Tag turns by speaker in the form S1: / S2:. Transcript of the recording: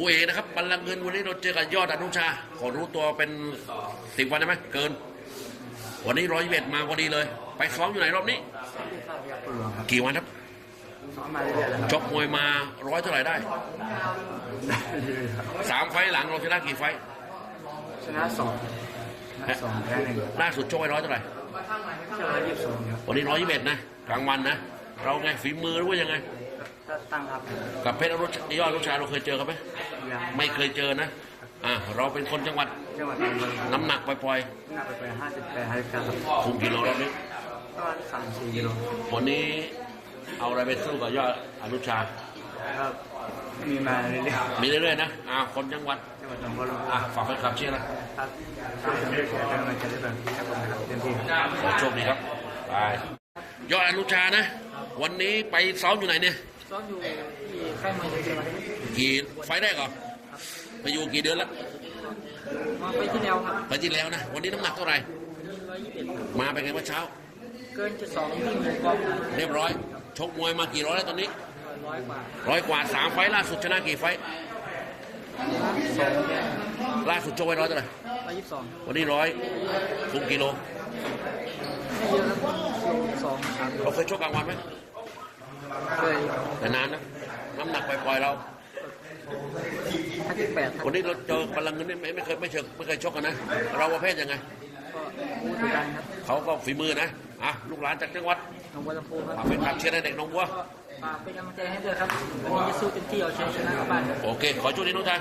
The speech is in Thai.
S1: คู่เอกนะครับบัลลังก์เงินวันนี้เราเจอกับยอดอนุชา ขอรู้ตัวเป็นสิบวันได้ไหมเกิน วันนี้ร้อยเวทมาพอดีเลย ไปซ้อมอยู่ไหนรอบนี้
S2: ที่ข้าวพยัคฆ์ปหลวงครับ
S1: กี่วันครับ
S2: ซ้อมมาเรื่อยๆแล้วครับ
S1: ชกมวยมาร้อยเท่าไหร่ได้
S2: ได้เรื่อยๆครับ
S1: สามไฟล์หลังเราชนะกี่ไฟล์
S2: ชนะสองชนะสองแพ้หนึ่ง
S1: ล่าสุดชกไว้ร้อยเท่าไหร่
S2: ชนะยี่สิบสองครับ
S1: วันนี้ร้อยเวทนะกลางวันนะ เราไงฝีมือหรือว่ายังไง
S2: ก็ตั้งรับ
S1: กับเพชรอนุชยอดอนุชาเราเคยเจอกันไหม
S2: ยัง
S1: ไม่เคยเจอนะอ่าเราเป็นคนจังหวัด
S2: จังหวัดนนทบุรี
S1: น้ำหนักปล่อย
S2: หนักไปห้าสิบแปดห้าสิบเก้าครับ
S1: ๆคุมกิโลรอบนี้
S2: ก็สามสี่กิโล
S1: วันนี้เอาอะไรไปสู้กับยอดอนุชา
S2: ก็มีมาเรื่อย
S1: มีเรื่อยๆนะอ่าคนจังหวัด
S2: ๆจังหวัดหนองบัวลำพู
S1: อะฝากแฟนคลับเชียร์นะ
S2: ครับช่วยกันด้วยแชร์กันมาจะได้แบบนี้ครับผมนะครับเต็มที่ครับ
S1: ขอโชคดีครับไปยอดอนุชานะ วันนี้ไปซ้อมอยู่ไหนเนี่ย
S2: ซ้อมอยู่ที่ ค่ายมวยเชียงราย
S1: กี่ไฟล์แรกเหรอไปอยู่กี่เดือนแล้ว
S2: มาไปที่แล้วครับ
S1: ไปที่แล้วนะ วันนี้น้ำหนักเท่าไหร่
S2: ร้อยยี่สิบเอ็ด
S1: มาเป็นไงเมื่อเช้า
S2: เกินจุดสองที่หนึ่งกอง
S1: เรียบร้อย ชกมวยมากี่ร้อยแล้วตอนนี้
S2: ร้อยกว่า
S1: ร้อยกว่าสามไฟล์ล่าสุดชนะกี่ไฟล์
S2: สองแค่
S1: ล่าสุดชกไว้ร้อยเท่าไหร่
S2: ร้อยยี่สิบสอง
S1: วันนี้ร้อยคุมกิโล
S2: ไม่เยอะครับสองสาม
S1: เราเคยชกกลางวันไหม
S2: เคย
S1: แต่นานนะน้ำหนัก ปล่อยๆเรา
S2: ห้าสิบแปดครับ
S1: วันนี้เราเจอพลังเงินนี่ไม่ไม่เคยไม่เชิงไม่เคยชกกันนะ เราประเภทยังไง
S2: ก็รู้ทุกกันครับ
S1: เขาก็ฝีมือนะอะลูกหลานจากจังหวัด
S2: หนองบัวลำพูครับ
S1: ฝากเป็นคลับเชียร์ให้เด็กน้องบัว
S2: ก็ฝากเป็นกำลังใจให้ด้วยครับวันนี้จะสู้เต็มที่เอาชัยชนะกลับบ้านครับ
S1: โอเค ขอช่วยนิดน้องชาย